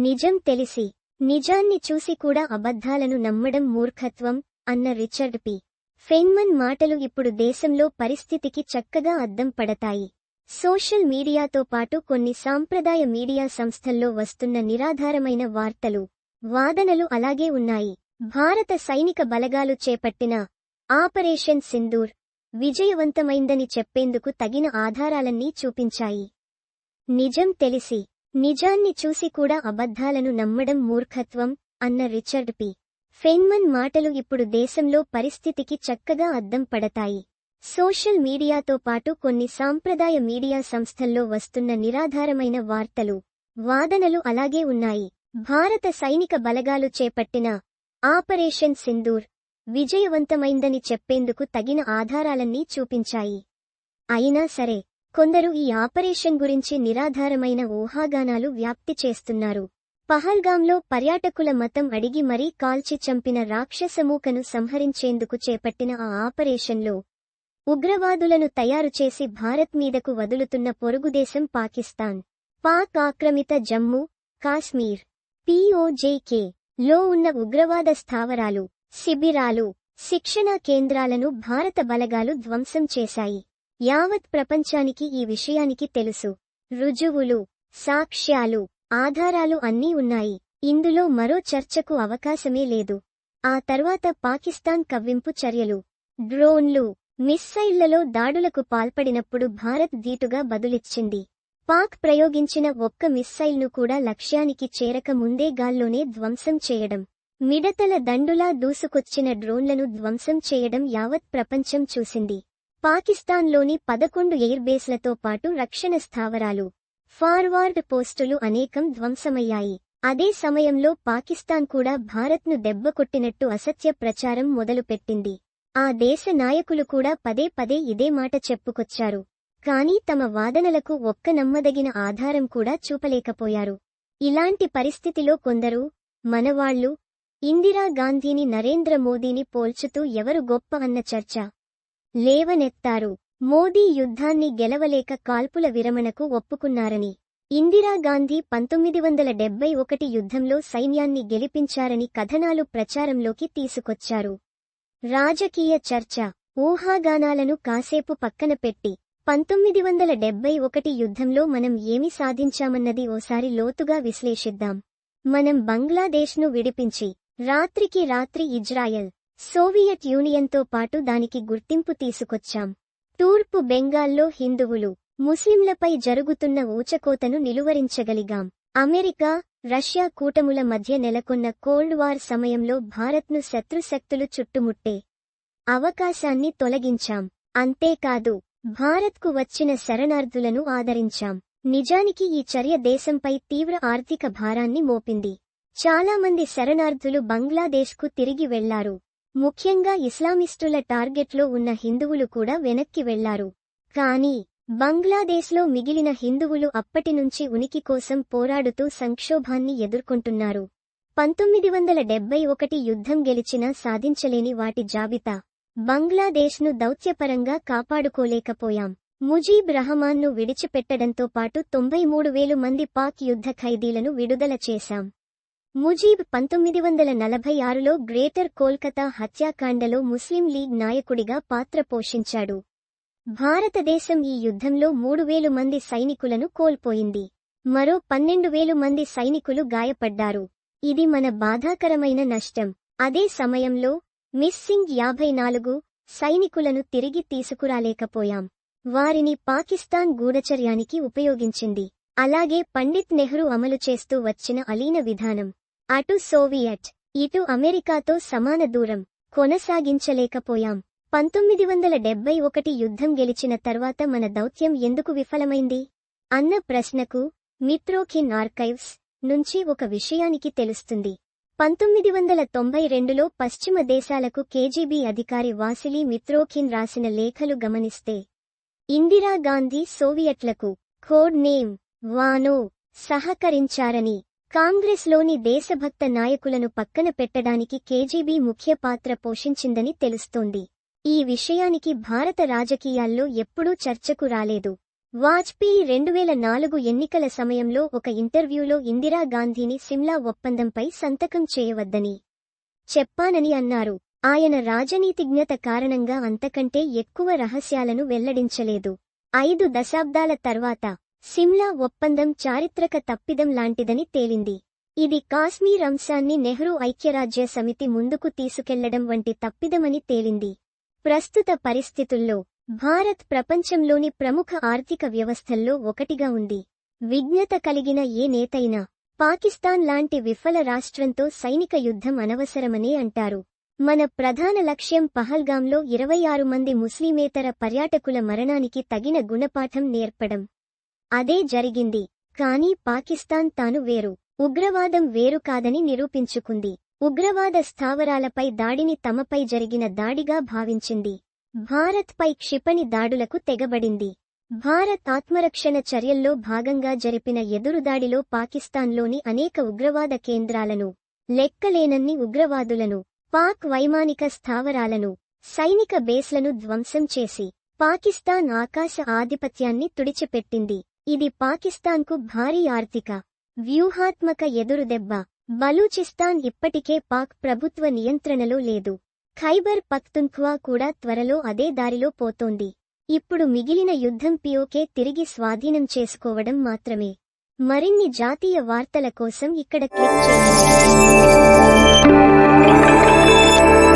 నిజం తెలిసి నిజాన్ని చూసి కూడా అబద్ధాలను నమ్మడం మూర్ఖత్వం అన్న రిచర్డ్ పి. ఫెన్మన్ మాటలు ఇప్పుడు దేశంలో పరిస్థితికి చక్కగా అద్దం పడతాయి. సోషల్ మీడియాతో పాటు కొన్ని సాంప్రదాయ మీడియా సంస్థల్లో వస్తున్న నిరాధారమైన వార్తలు వాదనలు అలాగే ఉన్నాయి. భారత సైనిక బలగాలు చేపట్టిన ఆపరేషన్ సింధూర్ విజయవంతమైందని చెప్పేందుకు తగిన ఆధారాలన్నీ చూపించాయి. నిజం తెలిసి నిజాన్ని చూసి కూడా అబద్ధాలను నమ్మడం మూర్ఖత్వం అన్న రిచర్డ్ పి. ఫెన్మన్ మాటలు ఇప్పుడు దేశంలో పరిస్థితికి చక్కగా అద్దం పడతాయి. సోషల్ మీడియాతో పాటు కొన్ని సాంప్రదాయ మీడియా సంస్థల్లో వస్తున్న నిరాధారమైన వార్తలు వాదనలు అలాగే ఉన్నాయి. భారత సైనిక బలగాలు చేపట్టిన ఆపరేషన్ సింధూర్ విజయవంతమైందని చెప్పేందుకు తగిన ఆధారాలన్నీ చూపించాయి. అయినా సరే కొందరు ఈ ఆపరేషన్ గురించి నిరాధారమైన ఊహాగానాలు వ్యాప్తి చేస్తున్నారు. పహల్గాంలో పర్యాటకుల మతం అడిగి మరీ కాల్చి చంపిన రాక్షసమూకను సంహరించేందుకు చేపట్టిన ఆ ఆపరేషన్లో ఉగ్రవాదులను తయారు చేసి భారత్ మీదకు వదులుతున్న పొరుగుదేశం పాకిస్తాన్. పాక్ ఆక్రమిత జమ్మూ కాశ్మీర్. పీఓజేకే లో ఉన్న ఉగ్రవాద స్థావరాలు శిబిరాలు శిక్షణా కేంద్రాలను భారత బలగాలు ధ్వంసం చేశాయి. యావత్ ప్రపంచానికి ఈ విషయానికి తెలుసు. రుజువులు సాక్ష్యాలు ఆధారాలు అన్నీ ఉన్నాయి. ఇందులో మరో చర్చకు అవకాశమే లేదు. ఆ తర్వాత పాకిస్తాన్ కవ్వింపు చర్యలు. డ్రోన్లు మిస్సైళ్ళలో దాడులకు పాల్పడినప్పుడు భారత్ ధీటుగా బదులిచ్చింది. పాక్ ప్రయోగించిన ఒక్క మిస్సైల్ను కూడా లక్ష్యానికి చేరక ముందే గాల్లోనే ధ్వంసం చేయడం. మిడతల దండులా దూసుకొచ్చిన డ్రోన్లను ధ్వంసం చేయడం యావత్ ప్రపంచం చూసింది. పాకిస్తాన్లోని పదకొండు ఎయిర్బేస్లతో పాటు రక్షణ స్థావరాలు ఫార్వార్డ్ పోస్టులు అనేకం ధ్వంసమయ్యాయి. అదే సమయంలో పాకిస్తాన్ కూడా భారత్ను దెబ్బకొట్టినట్టు అసత్య ప్రచారం మొదలుపెట్టింది. ఆ దేశ నాయకులు కూడా పదే పదే ఇదే మాట చెప్పుకొచ్చారు. కానీ తమ వాదనలకు ఒక్క నమ్మదగిన ఆధారం కూడా చూపలేకపోయారు. ఇలాంటి పరిస్థితిలో కొందరు మనవాళ్ళు ఇందిరాగాంధీని నరేంద్ర మోదీని పోల్చుతూ ఎవరు గొప్ప అన్న చర్చ? లేవనెత్తారు. మోదీ యుద్ధాన్ని గెలవలేక కాల్పుల విరమణకు ఒప్పుకున్నారని. ఇందిరాగాంధీ పంతొమ్మిది వందల డెబ్బై ఒకటి యుద్ధంలో సైన్యాన్ని గెలిపించారని కథనాలు ప్రచారంలోకి తీసుకొచ్చారు. రాజకీయ చర్చ. ఊహాగానాలను కాసేపు పక్కన పెట్టి. పంతొమ్మిది వందల డెబ్బై ఒకటి యుద్ధంలో మనం ఏమి సాధించామన్నది ఓసారి లోతుగా విశ్లేషిద్దాం. మనం బంగ్లాదేశ్ను విడిపించి. రాత్రికి రాత్రి ఇజ్రాయెల్. సోవియట్ యూనియన్తో పాటు దానికి గుర్తింపు తీసుకొచ్చాం. తూర్పు బెంగాల్లో హిందువులు ముస్లింలపై జరుగుతున్న ఊచకోతను నిలువరించగలిగాం. అమెరికా రష్యా కూటముల మధ్య నెలకొన్న కోల్డ్ వార్ సమయంలో భారత్ను శత్రుశక్తులు చుట్టుముట్టే అవకాశాన్ని తొలగించాం. అంతేకాదు భారత్కు వచ్చిన శరణార్థులను ఆదరించాం. నిజానికి ఈ చర్య దేశంపై తీవ్ర ఆర్థిక భారాన్ని మోపింది. చాలామంది శరణార్థులు బంగ్లాదేశ్కు తిరిగి వెళ్ళారు. ముఖ్యంగా ఇస్లామిస్టుల టార్గెట్లో ఉన్న హిందువులు కూడా వెనక్కి వెళ్ళారు. కానీ బంగ్లాదేశ్లో మిగిలిన హిందువులు అప్పటినుంచి ఉనికి కోసం పోరాడుతూ సంక్షోభాన్ని ఎదుర్కొంటున్నారు. పంతొమ్మిది వందల డెబ్బై ఒకటి యుద్ధం గెలిచినా సాధించలేని వాటి జాబితా. బంగ్లాదేశ్ను దౌత్యపరంగా కాపాడుకోలేకపోయాం. ముజీబ్ రహమాన్ను విడిచిపెట్టడంతో పాటు తొంభై మూడు వేలు మంది పాక్ యుద్ధ ఖైదీలను విడుదల చేశాం. ముజీబ్ పంతొమ్మిది వందల నలభై ఆరులో గ్రేటర్ కోల్కతా హత్యాకాండలో ముస్లిం లీగ్ నాయకుడిగా పాత్ర పోషించాడు. భారతదేశం ఈ యుద్ధంలో మూడు వేలు మంది సైనికులను కోల్పోయింది. మరో పన్నెండు వేలు మంది సైనికులు గాయపడ్డారు. ఇది మన బాధాకరమైన నష్టం. అదే సమయంలో మిస్సింగ్ యాభై నాలుగు సైనికులను తిరిగి తీసుకురాలేకపోయాం. వారిని పాకిస్తాన్ గూఢచర్యానికి ఉపయోగించింది. అలాగే పండిత్ నెహ్రూ అమలు చేస్తూ వచ్చిన అలీన విధానం. అటు సోవియట్ ఇటు అమెరికాతో సమాన దూరం కొనసాగించలేకపోయాం. పంతొమ్మిది వందల డెబ్బై ఒకటి యుద్ధం గెలిచిన తర్వాత మన దౌత్యం ఎందుకు విఫలమైంది? అన్న ప్రశ్నకు మిత్రోఖిన్ ఆర్కైవ్స్ నుంచి ఒక విషయానికి తెలుస్తుంది. పంతొమ్మిది వందల తొంభై రెండులో పశ్చిమ దేశాలకు కేజీబీ అధికారి వాసిలీ మిత్రోఖిన్ రాసిన లేఖలు గమనిస్తే ఇందిరాగాంధీ సోవియట్లకు కోడ్ నేమ్ వానో సహకరించారని కాంగ్రెస్లోని దేశభక్త నాయకులను పక్కన పెట్టడానికి కేజీబీ ముఖ్య పాత్ర పోషించిందని తెలుస్తోంది. ఈ విషయానికి భారత రాజకీయాల్లో ఎప్పుడూ చర్చకు రాలేదు. వాజ్పేయి రెండు వేల నాలుగు ఎన్నికల సమయంలో ఒక ఇంటర్వ్యూలో ఇందిరాగాంధీని సిమ్లా ఒప్పందంపై సంతకం చేయవద్దని చెప్పానని అన్నారు. ఆయన రాజనీతిజ్ఞత కారణంగా అంతకంటే ఎక్కువ రహస్యాలను వెల్లడించలేదు. ఐదు దశాబ్దాల తర్వాత సిమ్లా ఒప్పందం చారిత్రక తప్పిదం లాంటిదని తేలింది. ఇది కాశ్మీర్ అంశాన్ని నెహ్రూ ఐక్యరాజ్య సమితి ముందుకు తీసుకెళ్ళడం వంటి తప్పిదమని తేలింది. ప్రస్తుత పరిస్థితుల్లో భారత్ ప్రపంచంలోని ప్రముఖ ఆర్థిక వ్యవస్థల్లో ఒకటిగా ఉంది. విజ్ఞత కలిగిన ఏ నేతైనా పాకిస్తాన్ లాంటి విఫల రాష్ట్రంతో సైనిక యుద్ధం అనవసరమనే అంటారు. మన ప్రధాన లక్ష్యం పహల్గాంలో ఇరవై ఆరు మంది ముస్లిమేతర పర్యాటకుల మరణానికి తగిన గుణపాఠం నేర్పడం. అదే జరిగింది. కానీ పాకిస్తాన్ తాను వేరు. ఉగ్రవాదం వేరు కాదని నిరూపించుకుంది. ఉగ్రవాద స్థావరాలపై దాడిని తమపై జరిగిన దాడిగా భావించింది. భారత్పై క్షిపణి దాడులకు తెగబడింది. భారత్ ఆత్మరక్షణ చర్యల్లో భాగంగా జరిపిన ఎదురుదాడిలో పాకిస్తాన్లోని అనేక ఉగ్రవాద కేంద్రాలను లెక్కలేనన్ని ఉగ్రవాదులను పాక్ వైమానిక స్థావరాలను సైనిక బేస్లను ధ్వంసం చేసి పాకిస్తాన్ ఆకాశ ఆధిపత్యాన్ని తుడిచిపెట్టింది. ఇది పాకిస్తాన్కు భారీ ఆర్థిక వ్యూహాత్మక ఎదురుదెబ్బ. బలూచిస్తాన్ ఇప్పటికే పాక్ ప్రభుత్వ నియంత్రణలో లేదు. ఖైబర్ పఖ్తుంఖ్వా కూడా త్వరలో అదే దారిలో పోతోంది. ఇప్పుడు మిగిలిన యుద్ధం పియోకే తిరిగి స్వాధీనం చేసుకోవడం మాత్రమే. మరిన్ని జాతీయ వార్తల కోసం ఇక్కడ క్లిక్ చేయండి.